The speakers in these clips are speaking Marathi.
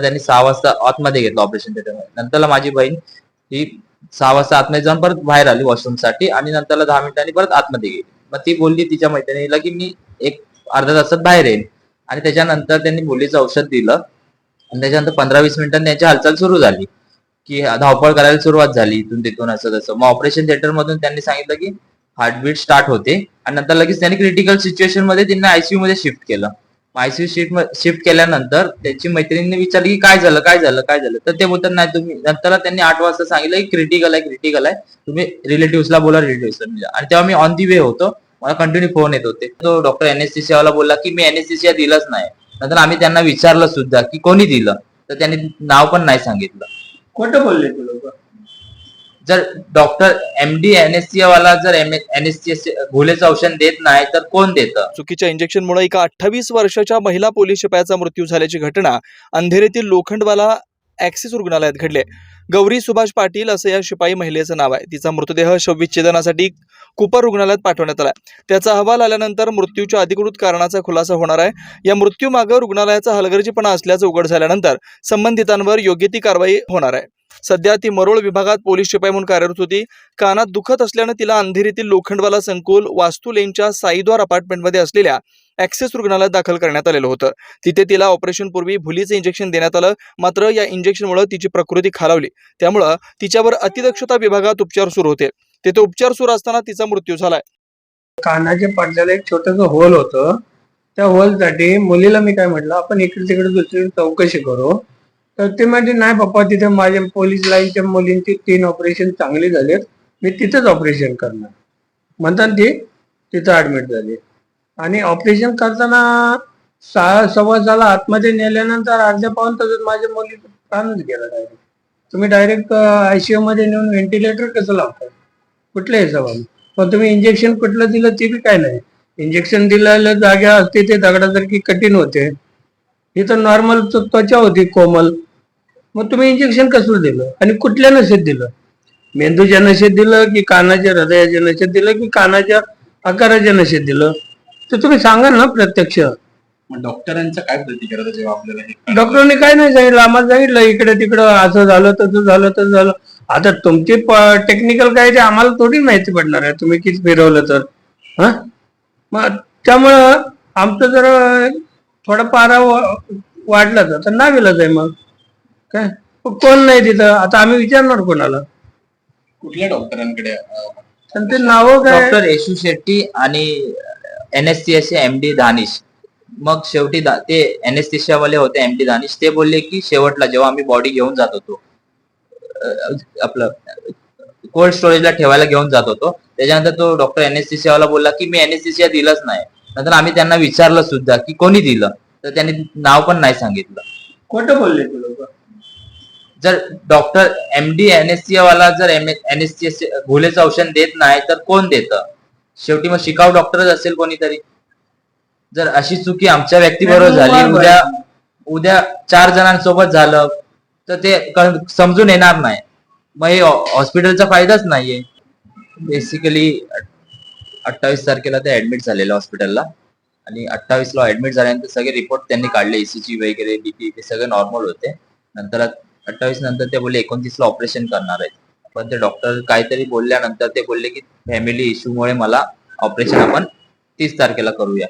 त्यांनी सहा वाजता आतमध्ये घेतलं ऑपरेशन थिएटरमध्ये नंतरला माझी बहीण ही सहा वाजता आतमध्ये जाऊन परत बाहेर आली वॉशरूमसाठी आणि नंतरला दहा मिनिटांनी परत आतमध्ये गेली. मग ती बोलली तिच्या मैत्रिणीला की मी एक अर्धा तासात बाहेर येईल आणि त्याच्यानंतर त्यांनी मुलीचं औषध दिलं. आणि त्याच्यानंतर पंधरा वीस मिनिटांनी त्यांची हालचाल सुरू झाली. की धावपळ करायला सुरुवात झाली इथून तिथून असं तसं. मग ऑपरेशन थिएटर मधून त्यांनी सांगितलं की हार्टबीट स्टार्ट होते. आणि नंतर लगेच त्यांनी क्रिटिकल सिच्युएशनमध्ये त्यांना आयसीयू मध्ये शिफ्ट केलं. मायसी शिफ्ट शिफ्ट केल्यानंतर त्याची मैत्रिणीने विचारली की काय झालं काय झालं काय झालं? तर ते बोलतात नाही तुम्ही नंतर त्यांनी आठ वाजता सांगितलं की क्रिटिकल आहे क्रिटिकल आहे. तुम्ही रिलेटिव्हला बोला रिलेटिव्ह आणि तेव्हा मी ऑन दी वे होतो. मला कंटिन्यू फोन येत होते. तो डॉक्टर एनएससीसीया वाला बोलला की मी एनएससीसीया दिलंच नाही. नंतर आम्ही त्यांना विचारलं सुद्धा की कोणी दिलं? तर त्यांनी नाव पण नाही सांगितलं. खोटं बोलले ते लोक. जर डॉक्टर एमडी एनएससीए वाला जर एनएससी घोलेचं औषध देत नाही तर कोण देतं? चुकीच्या इंजेक्शनमुळे एका अठ्ठावीस वर्षाच्या महिला पोलीस शिपायाचा मृत्यू झाल्याची घटना अंधेरीतील लोखंडवाला ऍक्सिस रुग्णालयात घडले. गौरी सुभाष पाटील असं या शिपाई महिलेचं नाव आहे. तिचा मृतदेह शवविच्छेदनासाठी कुपर रुग्णालयात पाठवण्यात आला त्याचा अहवाल आल्यानंतर मृत्यूच्या अधिकृत कारणाचा खुलासा होणार आहे. या मृत्यूमागं रुग्णालयाचा हलगर्जीपणा असल्याचं उघड झाल्यानंतर संबंधितांवर योग्य ती कारवाई होणार आहे. सध्या ती मरोळ विभागात पोलीस शिपाई म्हणून कार्यरत होती. कानात दुखत असल्यानं तिला अंधेरीतील लोखंडवाला संकुल वास्तू लेनच्या साईद्वार अपार्टमेंटमध्ये असलेल्या ऍक्सेस रुग्णालयात दाखल करण्यात आलेलं होतं. तिथे तिला ऑपरेशनपूर्वी भुलीचं इंजेक्शन देण्यात आलं. मात्र या इंजेक्शनमुळे तिची प्रकृती खालावली. त्यामुळं तिच्यावर अतिदक्षता विभागात उपचार सुरू होते. तिथे उपचार सुरू असताना तिचा मृत्यू झालाय. कानाच्या पडद्याला एक छोटस होल होतं. त्या होलसाठी मुलीला मी काय म्हटलं आपण इकडे तिकडे दुसरी चौकशी करू. तर ते म्हणजे नाही पप्पा तिथे माझ्या पोलीस लाईनच्या मुलींची तीन ऑपरेशन चांगली झालेत. मी तिथंच ऑपरेशन करणार. म्हणतात ती तिथं ऍडमिट झाली. आणि ऑपरेशन करताना सहा सव्वा सहाला आतमध्ये नेल्यानंतर अर्ध्या पाऊन तासात माझ्या मुलीचा प्राणच गेला डायरेक्ट तुम्ही डायरेक्ट आयसीयू मध्ये नेऊन व्हेंटिलेटर कसं लावता कुठल्या हिशोबाने पण तुम्ही इंजेक्शन कुठलं दिलं ते बी काय नाही. इंजेक्शन दिलेलं जागा असते ते दगडासारखी कठीण होते. ही तर नॉर्मल त्वचा होती कोमल. मग तुम्ही इंजेक्शन कसलं दिलं? आणि कुठल्या नशेत दिलं? मेंदूच्या नशेत दिलं की कानाच्या हृदयाच्या नशेत दिलं की कानाच्या आकाराच्या नशेत दिलं? तर तुम्ही सांगा ना प्रत्यक्ष. डॉक्टरांचा काय प्रतिक्रिया जेव्हा आपल्याला? डॉक्टरांनी काय नाही सांगितलं. आम्हाला सांगितलं इकडे तिकडं असं झालं तसं झालं तसं झालं. आता तुमची टेक्निकल काय ते आम्हाला थोडी माहिती पडणार आहे. तुम्ही किती फिरवलं तर. हा? मग त्यामुळं आमचं जर थोडा पारा वा- वाढला तर. तर नाविलाच आहे मग. काय? कोण नाही तिथं? आता आम्ही विचारणार कोणाला. कुठल्या डॉक्टरांकडे त्यांचे नावं काय? डॉक्टर येशू शेट्टी आणि एनएससीएस एम डी दानिश मग शेवटी दा- ते anesthesia वाले होते एम डी दानिश ते बोलले की शेवटला जेव्हा आम्ही बॉडी घेऊन जात होतो आपलं कोल्ड स्टोरेजला ठेवायला घेऊन जात होतो. त्याच्यानंतर तो डॉक्टर एनएससीसीया वाला बोलला की मी एनएससीसीया दिलंच नाही. नंतर आम्ही त्यांना विचारलं सुद्धा की कोणी दिलं? तर त्यांनी नाव पण नाही सांगितलं. खोटं बोलले ते लोक. जर डॉक्टर एमडी एनएससी वाला जर एनएससी भोलेचं औषध देत नाही तर कोण देतं? शेवटी मग शिकाऊ डॉक्टरच असेल कोणीतरी. जर अशी चुकी आमच्या व्यक्तीबरोबर झाली उद्या उद्या चार जणांसोबत झालं तर ते समजून येणार नाही. मग हे हॉस्पिटलचा फायदाच नाहीये. बेसिकली अठ्ठावीस तारखेला ते ऍडमिट झालेलं हॉस्पिटलला आणि अठ्ठावीस ला ऍडमिट झाल्यानंतर सगळे रिपोर्ट त्यांनी काढले एसीजी वगैरे बीपी ते सगळे नॉर्मल होते. नंतर अठ्ठावीस नंतर ते बोलले एकोणतीस ला ऑपरेशन करणार आहेत. पण ते डॉक्टर काहीतरी बोलल्यानंतर ते बोलले की फॅमिली इश्यूमुळे मला ऑपरेशन आपण तीस तारखेला करूया.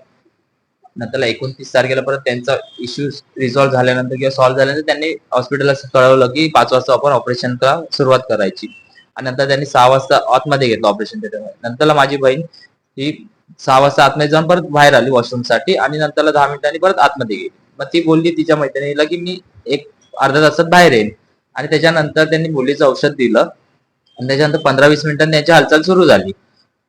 नंतर एकोणतीस तारखेला परत त्यांचा इश्यू रिझॉल्व्ह झाल्यानंतर किंवा सॉल्व्ह झाल्यानंतर त्यांनी हॉस्पिटलला कळवलं की पाच वाजता आपण ऑपरेशनला सुरुवात करायची. आणि नंतर त्यांनी सहा वाजता आतमध्ये घेतलं ऑपरेशन थिएटरमध्ये नंतरला माझी बहीण ही सहा वाजता आतमध्ये जाऊन परत बाहेर आली वॉशरूमसाठी आणि नंतरला दहा मिनिटांनी परत आतमध्ये गेली. मग ती बोलली तिच्या मैत्रिणीला की मी एक अर्ध्या तासात बाहेर येईन. आणि त्याच्यानंतर त्यांनी मुलीचं औषध दिलं. आणि त्याच्यानंतर पंधरा वीस मिनिटांनी त्यांची हालचाल सुरू झाली.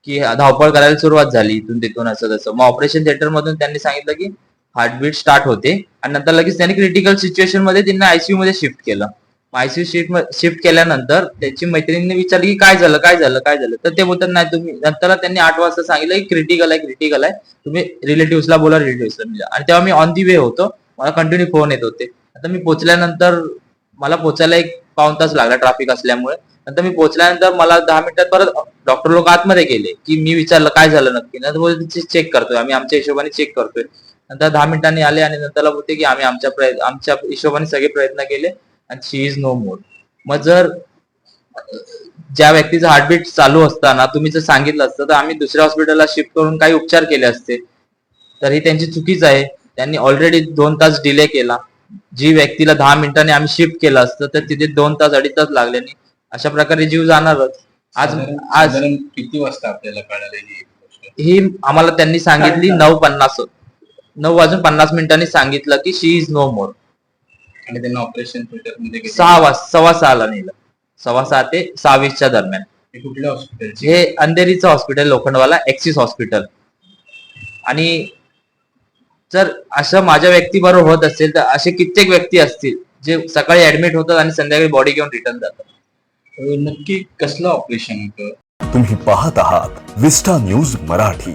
की धावपळ करायला सुरुवात झाली इथून तिथून असं तसं. मग ऑपरेशन थिएटर मधून त्यांनी सांगितलं की हार्टबीट स्टार्ट होते. आणि नंतर लगेच त्यांनी क्रिटिकल सिच्युएशनमध्ये त्यांना आयसीयू मध्ये शिफ्ट केलं. आयसीयू शिफ्ट शिफ्ट केल्यानंतर त्याची मैत्रिणीने विचारलं की काय झालं काय झालं काय झालं? तर ते बोलतात नाही तुम्ही नंतर त्यांनी आठ वाजता सांगितलं की क्रिटिकल आहे क्रिटिकल आहे. तुम्ही रिलेटिव्हला बोला रिलेटिव्हला आणि तेव्हा मी ऑन दी वे होतो. मला कंटिन्यू फोन येत होते. आता मी पोचल्यानंतर मला पोचायला एक पाऊन तास लागला ट्रॅफिक असल्यामुळे. नंतर मी पोहोचल्यानंतर मला दहा मिनिटात परत डॉक्टर लोक आतमध्ये गेले की मी विचारलं काय झालं नक्की? नंतर बोलले चेक करतोय आम्ही आमच्या हिशोबाने चेक करतोय. नंतर दहा मिनिटांनी आले आणि नंतरला बोलते की आम्ही आमच्या प्रयत्न आमच्या हिशोबाने सगळे प्रयत्न केले आणि शी इज नो मोर मग जर ज्या व्यक्तीचं हार्टबीट चालू असताना तुम्ही जर सांगितलं असतं तर आम्ही दुसऱ्या हॉस्पिटलला शिफ्ट करून काही उपचार केले असते. तर ही त्यांची चुकीच आहे. त्यांनी ऑलरेडी दोन तास डिले केला. जी व्यक्तीला दहा मिनिटांनी आम्ही शिफ्ट केलं असतं तर तिथे दोन तास अडीच तास लागले नाही. अशा प्रकारे जीव जाणारच. आज आज किती वाजता आपल्याला कळालं ही गोष्ट? ही आम्हाला त्यांनी सांगितली नऊ पन्नास. नऊ वाजून पन्नास मिनिटांनी सांगितलं की शी इज नो मोर आणि त्यांना ऑपरेशन थिएटरमध्ये किती- सहा वाज सव्वा सहाला नेलं. सव्वा सहा ते सहा वीसच्या दरम्यान. हे कुठल्या हॉस्पिटलची हे अंधेरीचं हॉस्पिटल लोखंडवाला एक्सिस हॉस्पिटल आणि जर असं माझ्या व्यक्तीबरोबर होत असेल तर असे कित्येक व्यक्ती असतील जे सकाळी ऍडमिट होतात आणि संध्याकाळी बॉडी घेऊन रिटर्न जातात. नक्की कसलं ऑपरेशन होतं? तुम्ही पाहत आहात विस्टा न्यूज मराठी.